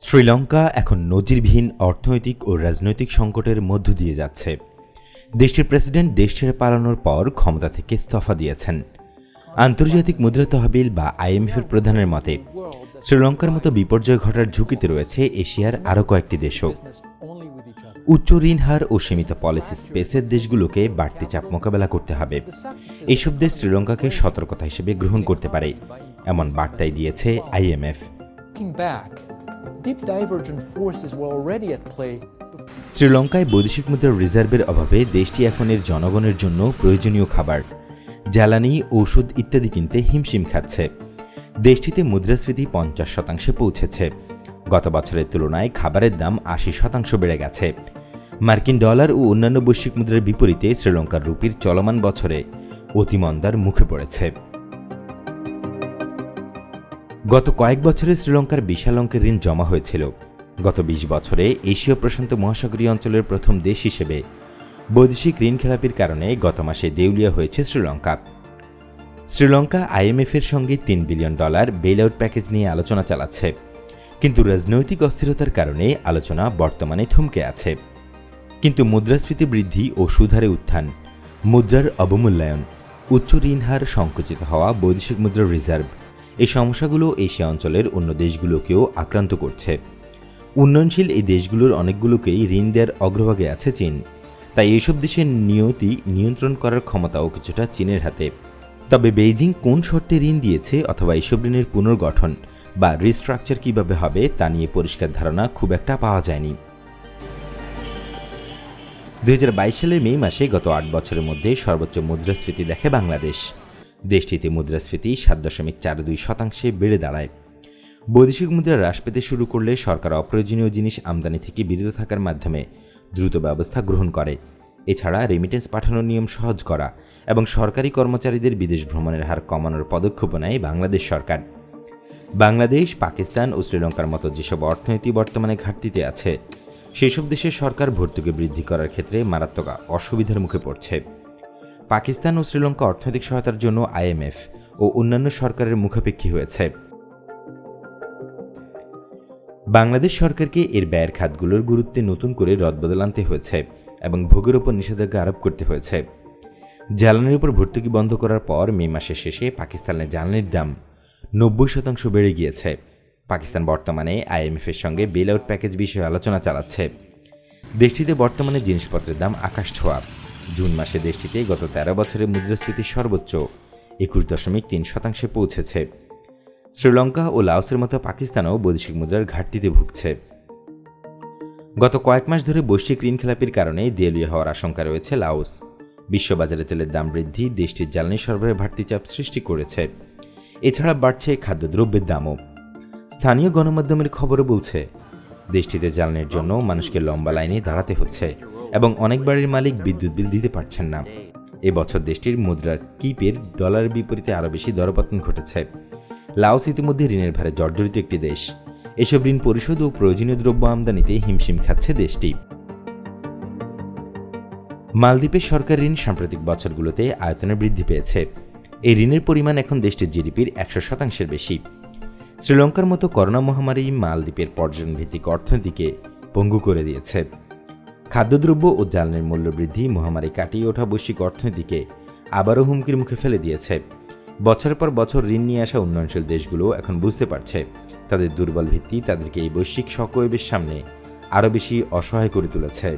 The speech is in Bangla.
শ্রীলঙ্কা এখন নজিরবিহীন অর্থনৈতিক ও রাজনৈতিক সংকটের মধ্য দিয়ে যাচ্ছে। দেশটির প্রেসিডেন্ট দেশ ছেড়ে পালানোর পর ক্ষমতা থেকে ইস্তফা দিয়েছেন। আন্তর্জাতিক মুদ্রা তহবিল বা আইএমএফের প্রধানের মতে, শ্রীলঙ্কার মতো বিপর্যয় ঘটার ঝুঁকিতে রয়েছে এশিয়ার আরও কয়েকটি দেশও। উচ্চ ঋণ হার ও সীমিত পলিসি স্পেসের দেশগুলোকে বাড়তি চাপ মোকাবেলা করতে হবে। এইসব দেশ শ্রীলঙ্কাকে সতর্কতা হিসেবে গ্রহণ করতে পারে এমন বার্তাই দিয়েছে আইএমএফ শ্রীলঙ্কায় বৈদেশিক মুদ্রার রিজার্ভের অভাবে দেশটি এখন এর জনগণের জন্য প্রয়োজনীয় খাবার। জ্বালানি ঔষধ ইত্যাদি কিনতে হিমশিম খাচ্ছে। দেশটিতে মুদ্রাস্ফীতি পঞ্চাশ শতাংশে পৌঁছেছে। গত বছরের তুলনায় খাবারের দাম আশি শতাংশ বেড়ে গেছে। মার্কিন ডলার ও অন্যান্য বৈশ্বিক মুদ্রার বিপরীতে শ্রীলঙ্কার রুপির চলমান বছরে অতিমন্দার মুখে পড়েছে। গত কয়েক বছরে শ্রীলঙ্কার বিশাল অঙ্কের ঋণ জমা হয়েছিল। গত ২০ বছরে এশীয় প্রশান্ত মহাসাগরীয় অঞ্চলের প্রথম দেশ হিসেবে বৈদেশিক ঋণ খেলাপির কারণে গত মাসে দেউলিয়া হয়েছে শ্রীলঙ্কা। শ্রীলঙ্কা আইএমএফের সঙ্গে তিন billion dollar bailout package নিয়ে আলোচনা চালাচ্ছে। কিন্তু রাজনৈতিক অস্থিরতার কারণে আলোচনা বর্তমানে থমকে আছে। কিন্তু মুদ্রাস্ফীতি বৃদ্ধি ও সুধারে উত্থান, মুদ্রার অবমূল্যায়ন, উচ্চ ঋণ হার সংকুচিত হওয়া বৈদেশিক মুদ্রার রিজার্ভ, এই সমস্যাগুলো এশিয়া অঞ্চলের অন্য দেশগুলোকেও আক্রান্ত করছে। উন্নয়নশীল এই দেশগুলোর অনেকগুলোকেই ঋণ দেওয়ার অগ্রভাগে আছে চীন, তাই এইসব দেশের নিয়তি নিয়ন্ত্রণ করার ক্ষমতাও কিছুটা চীনের হাতে। তবে বেইজিং কোন শর্তে ঋণ দিয়েছে অথবা এইসব ঋণের পুনর্গঠন বা রিস্ট্রাকচার কীভাবে হবে তা নিয়ে পরিষ্কার ধারণা খুব একটা পাওয়া যায়নি। দুই হাজার বাইশ সালের মে মাসে গত আট বছরের মধ্যে সর্বোচ্চ মুদ্রাস্ফীতি দেখে বাংলাদেশ। দেশটিতে মুদ্রাস্ফীতি সাত দশমিক চার দুই শতাংশে বেড়ে দাঁড়ায়। বৈদেশিক মুদ্রা হ্রাস পেতে শুরু করলে সরকার অপ্রয়োজনীয় জিনিস আমদানি থেকে বিরত থাকার মাধ্যমে দ্রুত ব্যবস্থা গ্রহণ করে। এছাড়া রেমিটেন্স পাঠানোর নিয়ম সহজ করা এবং সরকারি কর্মচারীদের বিদেশ ভ্রমণের হার কমানোর পদক্ষেপ নেয় বাংলাদেশ সরকার। বাংলাদেশ, পাকিস্তান ও শ্রীলঙ্কার মতো যেসব অর্থনীতি বর্তমানে ঘাটতিতে আছে সেসব দেশের সরকার ভর্তুকি বৃদ্ধি করার ক্ষেত্রে মারাত্মক অসুবিধার মুখে পড়ছে। পাকিস্তান ও শ্রীলঙ্কা অর্থনৈতিক সহায়তার জন্য আইএমএফ ও অন্যান্য সরকারের মুখাপেক্ষী হয়েছে। বাংলাদেশ সরকারকে এর ব্যয়ের খাতগুলোর গুরুত্বে নতুন করে রদবদল আনতে হয়েছে এবং ভোগের ওপর নিষেধাজ্ঞা আরোপ করতে হয়েছে। জ্বালানির উপর ভর্তুকি বন্ধ করার পর মে মাসের শেষে পাকিস্তানের জ্বালানির দাম নব্বই শতাংশ বেড়ে গিয়েছে। পাকিস্তান বর্তমানে আইএমএফের সঙ্গে বেল আউট প্যাকেজ বিষয়ে আলোচনা চালাচ্ছে। দেশটিতে বর্তমানে জিনিসপত্রের দাম আকাশ ছোঁয়া। জুন মাসে দেশটিতে গত তেরো বছরে মুদ্রাস্ফীতি সর্বোচ্চ, একুশ দশমিক তিন শতাংশে পৌঁছেছে। শ্রীলঙ্কা ও লাওসের মতো পাকিস্তানও বৈদেশিক মুদ্রার ঘাটতিতে ভুগছে। গত কয়েক মাস ধরে বৈশ্বিক ঋণ খেলাপির কারণে দেউলিয়া হওয়ার আশঙ্কা রয়েছে লাওস। বিশ্ববাজারে তেলের দাম বৃদ্ধি, দেশটির জ্বালানি সরবরাহে বাড়তি চাপ সৃষ্টি করেছে। এছাড়া বাড়ছে খাদ্যদ্রব্যের দামও। স্থানীয় গণমাধ্যমের খবরে বলছে, দেশটিতে জ্বালানির জন্য মানুষকে লম্বা লাইনে দাঁড়াতে হচ্ছে এবং অনেক বাড়ির মালিক বিদ্যুৎ বিল দিতে পারছেন না। এবছর দেশটির মুদ্রার কিপের ডলারের বিপরীতে আরও বেশি দরপতন ঘটেছে। লাওস ইতিমধ্যে ঋণের ভারে জর্জরিত একটি দেশ। এসব ঋণ পরিশোধ ও প্রয়োজনীয় দ্রব্য আমদানিতে হিমশিম খাচ্ছে দেশটি। মালদ্বীপের সরকার ঋণ সাম্প্রতিক বছরগুলোতে আয়তনে বৃদ্ধি পেয়েছে। এই ঋণের পরিমাণ এখন দেশটির জিডিপির একশো শতাংশের বেশি। শ্রীলঙ্কার মতো করোনা মহামারী মালদ্বীপের পর্যটন ভিত্তিক অর্থনীতিকে পঙ্গু করে দিয়েছে। খাদ্যদ্রব্য ও জ্বালানির মূল্য বৃদ্ধি, মহামারী কাটিয়ে ওঠা বৈশ্বিক অর্থনীতিকে আবারও হুমকির মুখে ফেলে দিয়েছে। বছরের পর বছর ঋণ নিয়ে আসা উন্নয়নশীল দেশগুলো এখন বুঝতে পারছে। তাদের দুর্বল ভিত্তি তাদেরকে এই বৈশ্বিক শকওয়েবের সামনে আরও বেশি অসহায় করে তুলেছে।